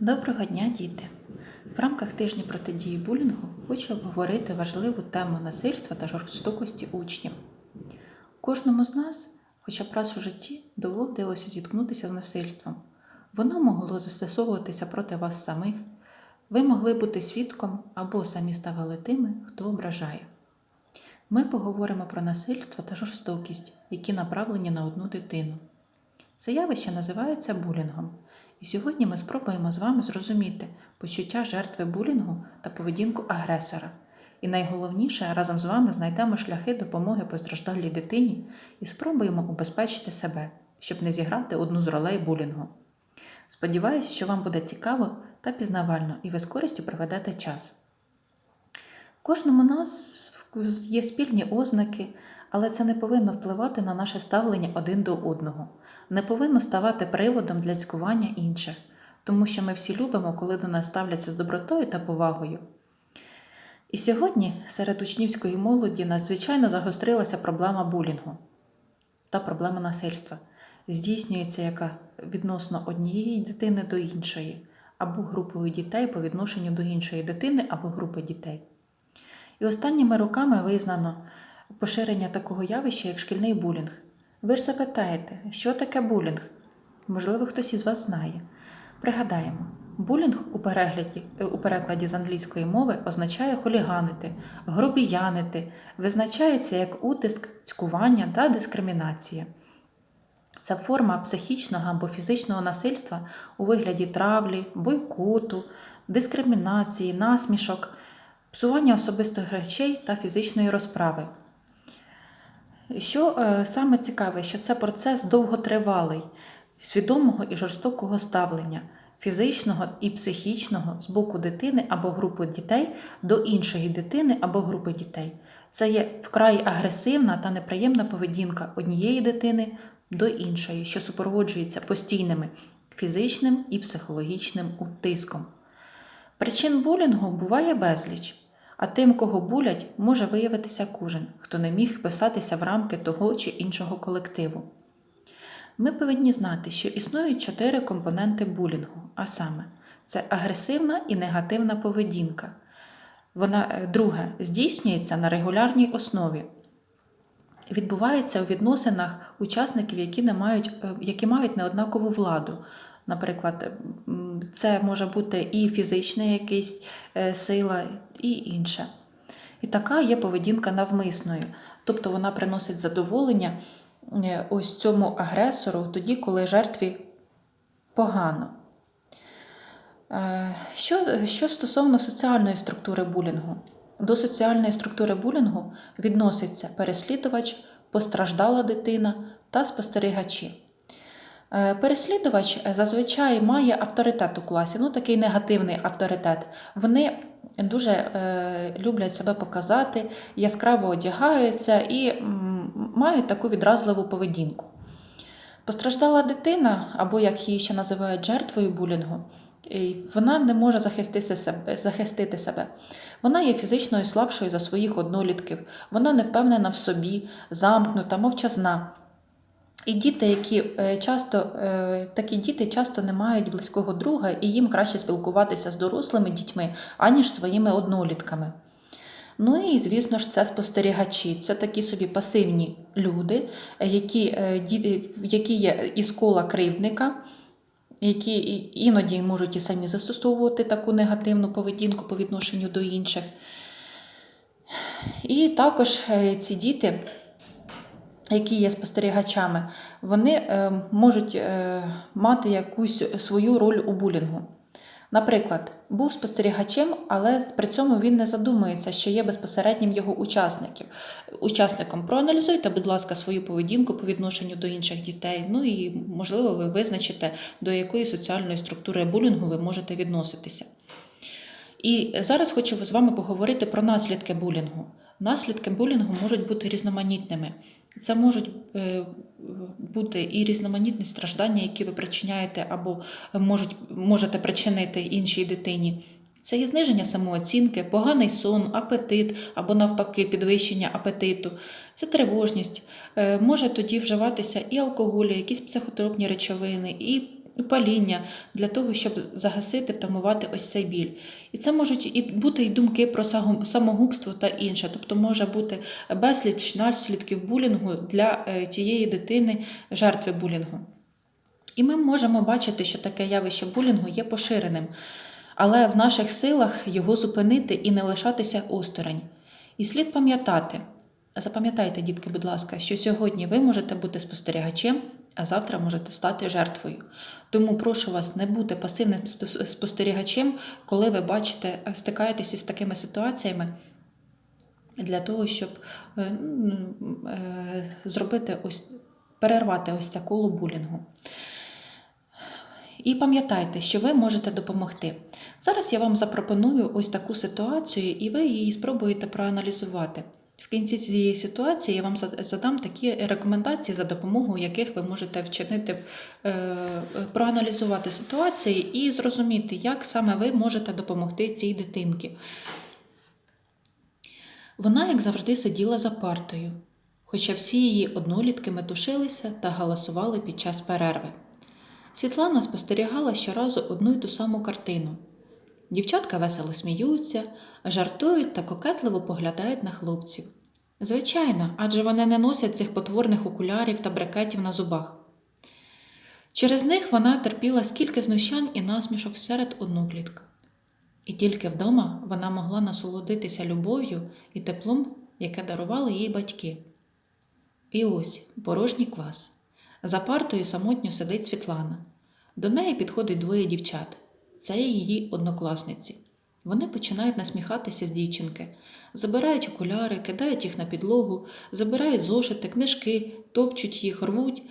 Доброго дня, діти! В рамках тижня протидії булінгу хочу обговорити важливу тему насильства та жорстокості учнів. Кожному з нас, хоча б раз у житті, доводилося зіткнутися з насильством. Воно могло застосовуватися проти вас самих. Ви могли бути свідком або самі ставали тими, хто ображає. Ми поговоримо про насильство та жорстокість, які направлені на одну дитину. Це явище називається булінгом. І сьогодні ми спробуємо з вами зрозуміти почуття жертви булінгу та поведінку агресора. І найголовніше, разом з вами знайдемо шляхи допомоги постраждалій дитині і спробуємо убезпечити себе, щоб не зіграти одну з ролей булінгу. Сподіваюсь, що вам буде цікаво та пізнавально, і ви з користю проведете час. Кожному нас є спільні ознаки, але це не повинно впливати на наше ставлення один до одного, не повинно ставати приводом для цькування інших, тому що ми всі любимо, коли до нас ставляться з добротою та повагою. І сьогодні серед учнівської молоді надзвичайно загострилася проблема булінгу та проблема насильства. Здійснюється яка відносно однієї дитини до іншої, або групою дітей по відношенню до іншої дитини або групи дітей. І останніми роками визнано поширення такого явища, як шкільний булінг. Ви ж запитаєте, що таке булінг? Можливо, хтось із вас знає. Пригадаємо, булінг у перекладі, у перекладі з англійської мови означає хуліганити, грубіянити, визначається як утиск, цькування та дискримінація. Це форма психічного або фізичного насильства у вигляді травлі, бойкоту, дискримінації, насмішок, псування особистих речей та фізичної розправи. Що е, саме цікаве, що це процес довготривалий, свідомого і жорстокого ставлення, фізичного і психічного з боку дитини або групи дітей до іншої дитини або групи дітей. Це є вкрай агресивна та неприємна поведінка однієї дитини до іншої, що супроводжується постійними фізичним і психологічним тиском. Причин булінгу буває безліч. А тим, кого булять, може виявитися кожен, хто не міг вписатися в рамки того чи іншого колективу. Ми повинні знати, що існують чотири компоненти булінгу, а саме, це агресивна і негативна поведінка. Вона, друге, здійснюється на регулярній основі. Відбувається у відносинах учасників, які, не мають, які мають неоднакову владу. Наприклад, це може бути і фізична якась сила, і інше. І така є поведінка навмисною. Тобто вона приносить задоволення ось цьому агресору тоді, коли жертві погано. Що, Що стосовно соціальної структури булінгу, до соціальної структури булінгу відноситься переслідувач, постраждала дитина та спостерігачі. Переслідувач зазвичай має авторитет у класі, ну такий негативний авторитет. Вони дуже е, люблять себе показати, яскраво одягаються і м, мають таку відразливу поведінку. Постраждала дитина, або як її ще називають жертвою булінгу, вона не може захистити себе. Вона є фізичною слабшою за своїх однолітків, вона не впевнена в собі, замкнута, мовчазна. І діти, які часто, такі діти часто не мають близького друга, і їм краще спілкуватися з дорослими дітьми, аніж своїми однолітками. Ну і, звісно ж, це спостерігачі. Це такі собі пасивні люди, які які є із кола кривдника, які іноді можуть і самі застосовувати таку негативну поведінку по відношенню до інших. І також ці діти які є спостерігачами, вони е, можуть е, мати якусь свою роль у булінгу. Наприклад, був спостерігачем, але при цьому він не задумується, що є безпосереднім його учасників. учасником. Проаналізуйте, будь ласка, свою поведінку по відношенню до інших дітей. Ну і, можливо, ви визначите, до якої соціальної структури булінгу ви можете відноситися. І зараз хочу з вами поговорити про наслідки булінгу. Наслідки булінгу можуть бути різноманітними. Це можуть е, бути і різноманітні страждання, які ви причиняєте, або можуть, можете причинити іншій дитині. Це є зниження самооцінки, поганий сон, апетит або, навпаки, підвищення апетиту, це тривожність. Е, може тоді вживатися і алкоголь, і якісь психотропні речовини, і паління для того, щоб загасити, втамувати ось цей біль. І це можуть і бути і думки про самогубство та інше. Тобто може бути безліч наслідків булінгу для е, тієї дитини, жертви булінгу. І ми можемо бачити, що таке явище булінгу є поширеним, але в наших силах його зупинити і не лишатися осторонь. І слід пам'ятати, запам'ятайте, дітки, будь ласка, що сьогодні ви можете бути спостерігачем, а завтра можете стати жертвою. Тому прошу вас не бути пасивним спостерігачем, коли ви бачите, е, стикаєтесь із такими ситуаціями. Для того, щоб е, м, е, зробити ось перервати ось це коло булінгу. І пам'ятайте, що ви можете допомогти. Зараз я вам запропоную ось таку ситуацію, і ви її спробуєте проаналізувати. В кінці цієї ситуації я вам задам такі рекомендації, за допомогою яких ви можете вчинити, е, проаналізувати ситуації і зрозуміти, як саме ви можете допомогти цій дитинці. Вона, як завжди, сиділа за партою, хоча всі її однолітки метушилися та галасували під час перерви. Світлана спостерігала щоразу одну й ту саму картину. Дівчатка весело сміються, жартують та кокетливо поглядають на хлопців. Звичайно, адже вони не носять цих потворних окулярів та брекетів на зубах. Через них вона терпіла скільки знущань і насмішок серед одноклітка. І тільки вдома вона могла насолодитися любов'ю і теплом, яке дарували їй батьки. І ось порожній клас. За партою самотньо сидить Світлана. До неї підходить двоє дівчат. Це її однокласниці. Вони починають насміхатися з дівчинки, забирають окуляри, кидають їх на підлогу, забирають зошити, книжки, топчуть їх, рвуть.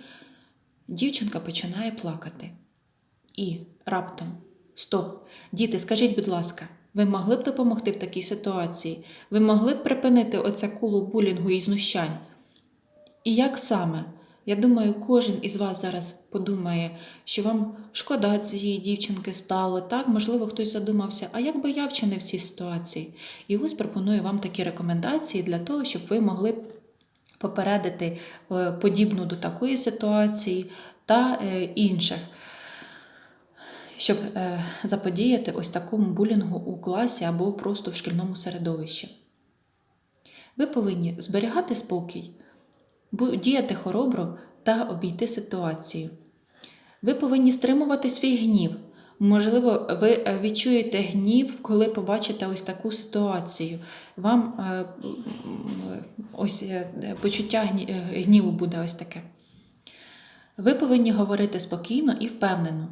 Дівчинка починає плакати. І раптом стоп, діти, скажіть, будь ласка, ви могли б допомогти в такій ситуації? Ви могли б припинити оце кулу булінгу і знущань? І як саме? Я думаю, кожен із вас зараз подумає, що вам шкода цієї дівчинки стало, так, можливо, хтось задумався, а як би я вчинив в цій ситуації? І ось пропоную вам такі рекомендації для того, щоб ви могли попередити е, подібну до такої ситуації та е, інших, щоб е, заподіяти ось такому булінгу у класі або просто в шкільному середовищі. Ви повинні зберігати спокій, діяти хоробро та обійти ситуацію. Ви повинні стримувати свій гнів. Можливо, ви е, відчуєте гнів, коли побачите ось таку ситуацію. Вам е, ось е, почуття гніву буде ось таке. Ви повинні говорити спокійно і впевнено.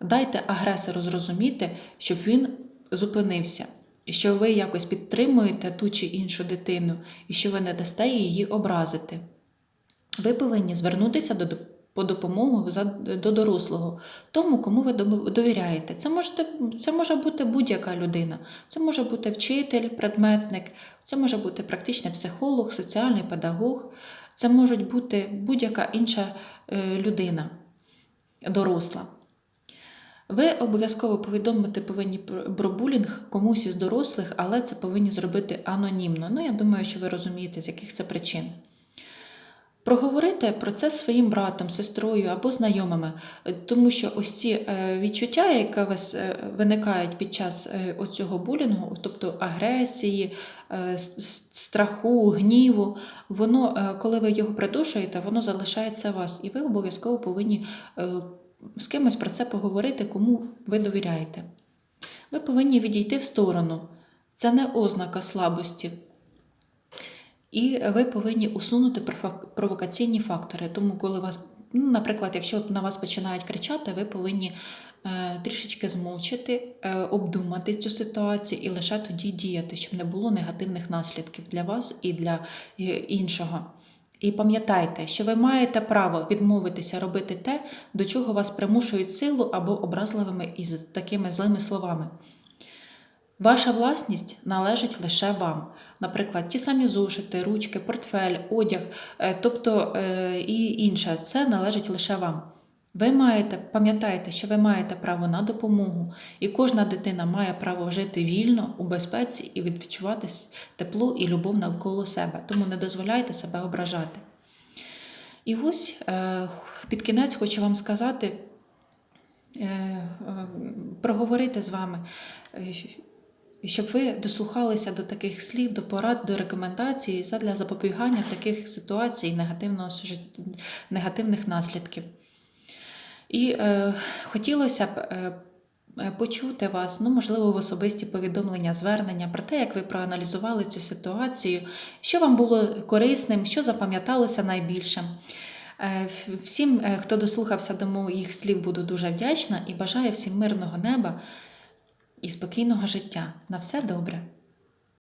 Дайте агресору зрозуміти, щоб він зупинився, і що ви якось підтримуєте ту чи іншу дитину, і що ви не дасте її образити. Ви повинні звернутися до, по допомогу до дорослого, тому, кому ви довіряєте. Це, можете, це може бути будь-яка людина, це може бути вчитель, предметник, це може бути практичний психолог, соціальний педагог, це може бути будь-яка інша е, людина, доросла. Ви обов'язково повідомити повинні про булінг комусь із дорослих, але це повинні зробити анонімно. Ну, я думаю, що ви розумієте, з яких це причин. Проговорити про це своїм братом, сестрою або знайомими, е, тому що ось ці е, відчуття, які у вас е, виникають під час оцього булінгу, тобто агресії, страху, гніву, воно, коли ви його придушуєте, воно залишається у вас, і ви обов'язково повинні з кимось про це поговорити, кому ви довіряєте. Ви повинні відійти в сторону. Це не ознака слабості. І ви повинні усунути провокаційні фактори. Тому, коли вас, ну, наприклад, якщо на вас починають кричати, ви повинні е, трішечки змовчати, е, обдумати цю ситуацію і лише тоді діяти, щоб не було негативних наслідків для вас і для е, іншого. І пам'ятайте, що ви маєте право відмовитися робити те, до чого вас примушують силу або образливими і такими злими словами. Ваша власність належить лише вам. Наприклад, ті самі зошити, ручки, портфель, одяг, е, тобто е, і інше, це належить лише вам. Ви маєте, пам'ятайте, що ви маєте право на допомогу, і кожна дитина має право жити вільно, у безпеці і відчувати тепло і любов навколо себе. Тому не дозволяйте себе ображати. І ось е, під кінець хочу вам сказати, проговорити з вами, щ- щоб ви дослухалися до таких слів, до порад, до рекомендацій задля запобігання таких ситуацій негативного негативних наслідків. І е, хотілося б е, е, почути вас, ну, можливо, в особисті повідомлення, звернення про те, як ви проаналізували цю ситуацію, що вам було корисним, що запам'яталося найбільше. Е, Всім, е, хто дослухався до моїх слів, буду дуже вдячна і бажаю всім мирного неба і спокійного життя. На все добре.